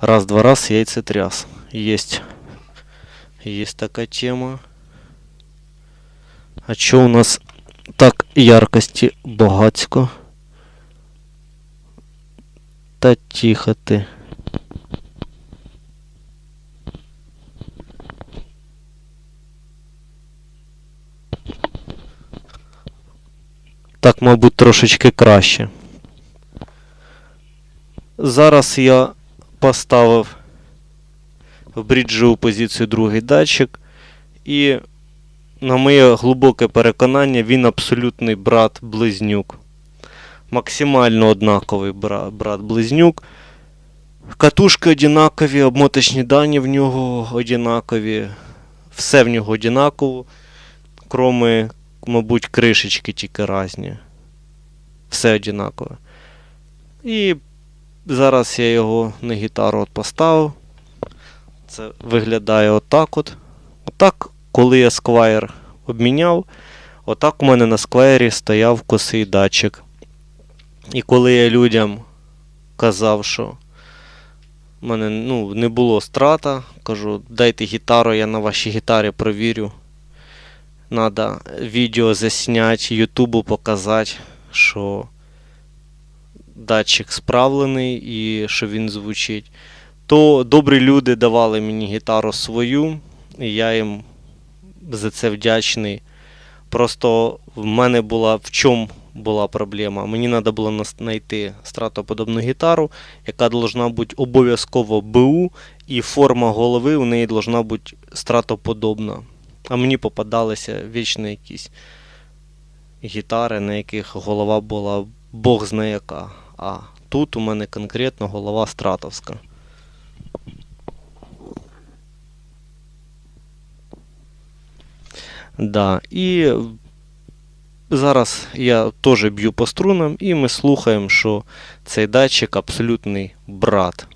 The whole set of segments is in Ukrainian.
раз-два раз яйцетряс. Есть. Есть такая тема. А що у нас так яркості багацько? Та тихо ти. Так, мабуть, трошечки краще. Зараз я поставив в бріджову позицію другий датчик. І, на моє глибоке переконання, він абсолютний брат-близнюк. Максимально однаковий брат-близнюк. Катушки однакові, обмоточні дані в нього однакові. Все в нього однаково. Кроме, мабуть, кришечки тільки різні. Все однакове. І зараз я його на гітару от поставив. Це виглядає отак от. Отак, коли я сквайр обміняв, отак у мене на сквайрі стояв косий датчик. І коли я людям казав, що в мене ну, не було страта, кажу, дайте гітару, я на вашій гітарі провірю. Надо відео засняти, Ютубу показати, що датчик справлений і що він звучить. То добрі люди давали мені гітару свою, і я їм за це вдячний. Просто в мене була в чому була проблема. Мені треба було знайти стратоподобну гітару, яка должна бути обов'язково БУ, і форма голови у неї должна бути стратоподобна. А мені попадалися вічно якісь гітари, на яких голова була Бог знає яка. А тут у мене конкретно голова стратовська. Да, і зараз я теж б'ю по струнам, і ми слухаємо, що цей датчик абсолютний брат.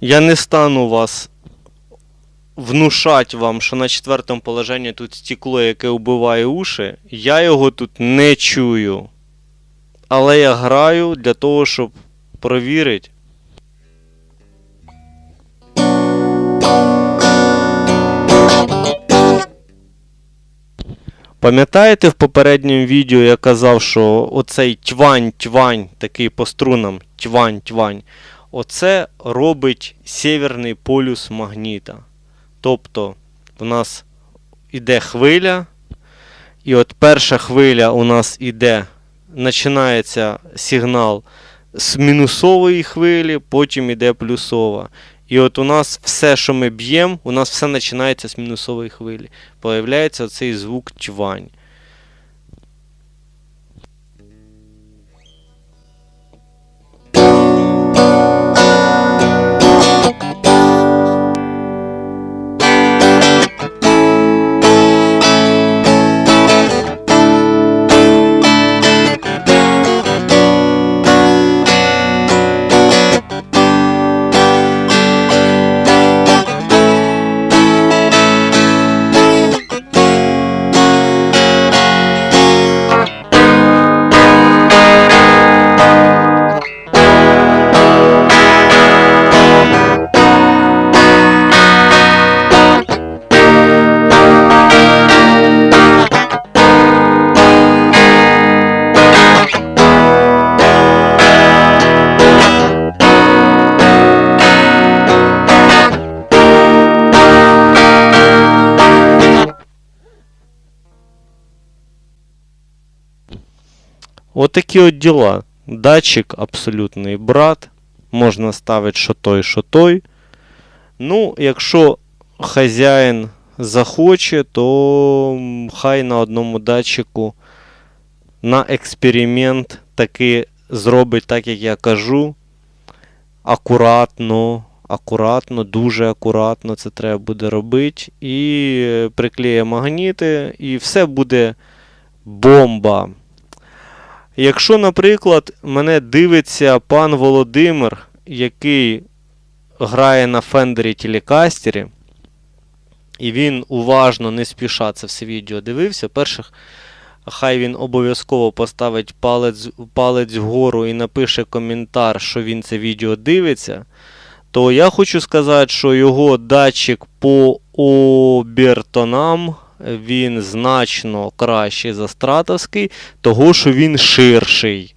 Я не стану вас внушати вам, що на четвертому положенні тут стекло, яке вбиває уші. Я його тут не чую. Але я граю для того, щоб провірити. Пам'ятаєте в попередньому відео я казав, що оцей тьвань-тьвань, такий по струнам, тьвань-тьвань, оце робить северний полюс магніта. Тобто в нас іде хвиля, і от перша хвиля у нас іде, починається сигнал з мінусової хвилі, потім іде плюсова. І от у нас все, що ми б'ємо, у нас все починається з мінусової хвилі. Появляється цей звук тьвань. Отакі от діла. Датчик абсолютний брат. Можна ставити що той, що той. Ну, якщо хазяїн захоче, то хай на одному датчику на експеримент таки зробить так, як я кажу. Акуратно, акуратно, дуже акуратно це треба буде робити. І приклеє магніти, і все буде бомба. Якщо, наприклад, мене дивиться пан Володимир, який грає на Фендері Телекастері, і він уважно, не спіша це все відео дивився, перших, хай він обов'язково поставить палець, палець вгору і напише коментар, що він це відео дивиться, то я хочу сказати, що його датчик по обертонам він значно кращий за стратовський, того що він ширший.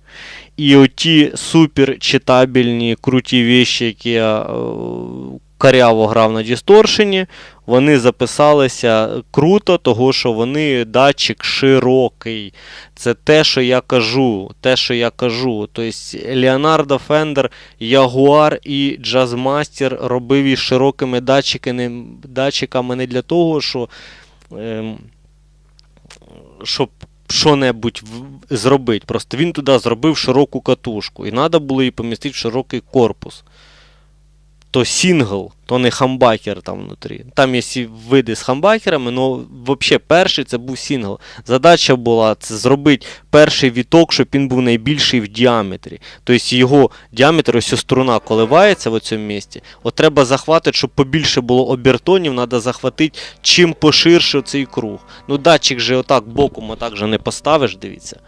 І оті супер читабельні круті віші, які я е, каряво грав на дісторшені, вони записалися круто, того що вони датчик широкий. Це те, що я кажу. Те, що я кажу. Тобто Leonardo Fender, Jaguar і Jazzmaster робив із широкими датчиками, датчиками не для того, що, щоб що-небудь зробити. Просто він туди зробив широку катушку. І треба було її помістити в широкий корпус. То сингл, то не хамбакер там внутрі. Там є види з хамбакерами, але взагалі перший це був сингл. Задача була це зробити перший віток, щоб він був найбільший в діаметрі. Тобто його діаметр, ось струна коливається в цьому місці. От треба захватити, щоб побільше було обертонів, треба захватити чим поширше цей круг. Ну, датчик же отак боком, отак же не поставиш, дивіться.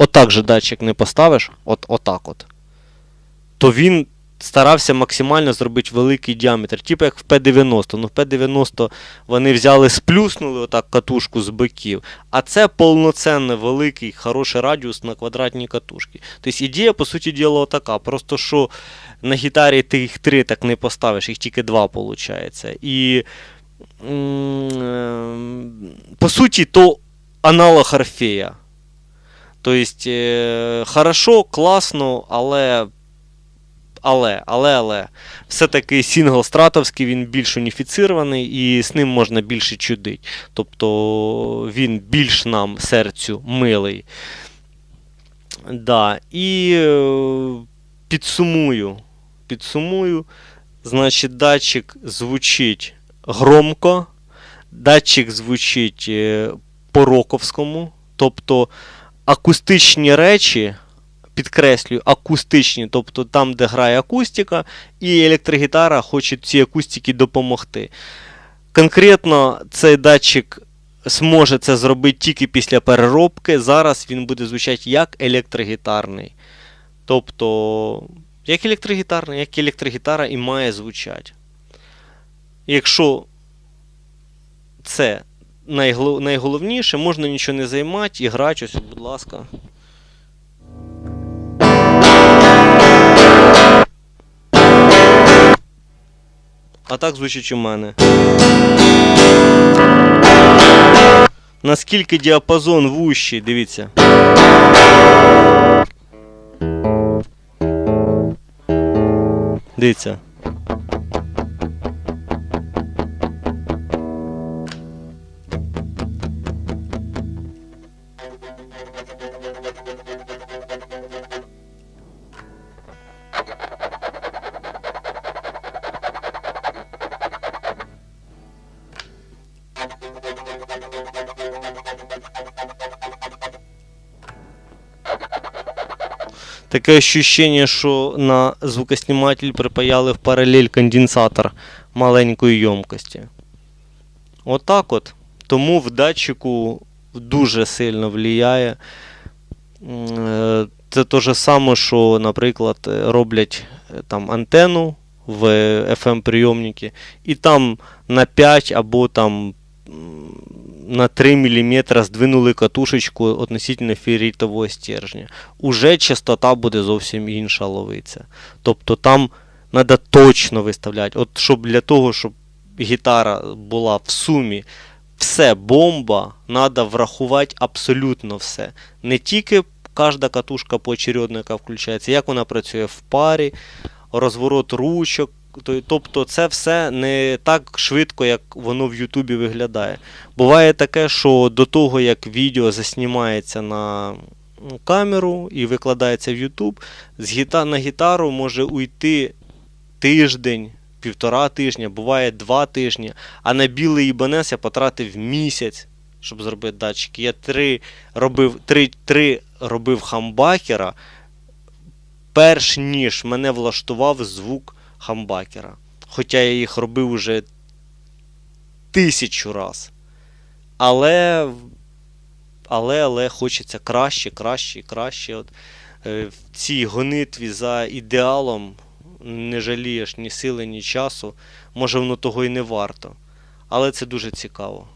Отак же датчик не поставиш, от отак от. То він старався максимально зробити великий діаметр, типу як в П-90. Ну, в П-90 вони взяли, сплюснули отак катушку з боків, а це повноцінний великий, хороший радіус на квадратній катушці. Тобто ідея, по суті діла, така. Просто що на гітарі ти їх три так не поставиш, їх тільки два виходить. І ем, по суті, то аналог Орфея. Тобто, хорошо, класно, але. Але, але, але. Все-таки сингл стратовський, він більш уніфіцірований і з ним можна більше чудить. Тобто він більш нам серцю милий. Да. І е, підсумую. Підсумую. Значить, датчик звучить громко, датчик звучить е, по-роковському. Тобто акустичні речі, підкреслюю, акустичні, тобто там, де грає акустика, і електрогітара хоче цій акустиці допомогти. Конкретно цей датчик зможе це зробити тільки після переробки. Зараз він буде звучати як електрогітарний. Тобто, як електрогітарний, як електрогітара і має звучати. Якщо це найголовніше, можна нічого не займати і грати, ось, будь ласка. А так звучить у мене. Наскільки діапазон вущий, дивіться. Дивіться. Таке ощущення, що на звукосніматель припаяли в паралель конденсатор маленької ємкості. Отак от. Тому в датчику дуже сильно влияє. Е, Це те ж саме, що, наприклад, роблять е, там антенну в FM прийомники, і там на 5 або там на 3 мм здвинули катушечку относительно ферритового стержня. Уже частота буде зовсім інша ловиться. Тобто там треба точно виставляти. От щоб для того, щоб гітара була в сумі все бомба, треба врахувати абсолютно все. Не тільки кожна катушка поочередно, яка включається, як вона працює в парі, розворот ручок. То- Тобто це все не так швидко, як воно в Ютубі виглядає. Буває таке, що до того, як відео заснімається на ну, камеру і викладається в Ютуб, на гітару може уйти тиждень, півтора тижня, буває два тижні. А на білий Ібанес я потратив місяць, щоб зробити датчики. Я три робив, три, три робив хамбакера, перш ніж мене влаштував звук хамбакера. Хоча я їх робив уже тисячу раз. Але, але, але хочеться краще, краще, краще. От, е, в цій гонитві за ідеалом не жалієш ні сили, ні часу. Може, воно того і не варто. Але це дуже цікаво.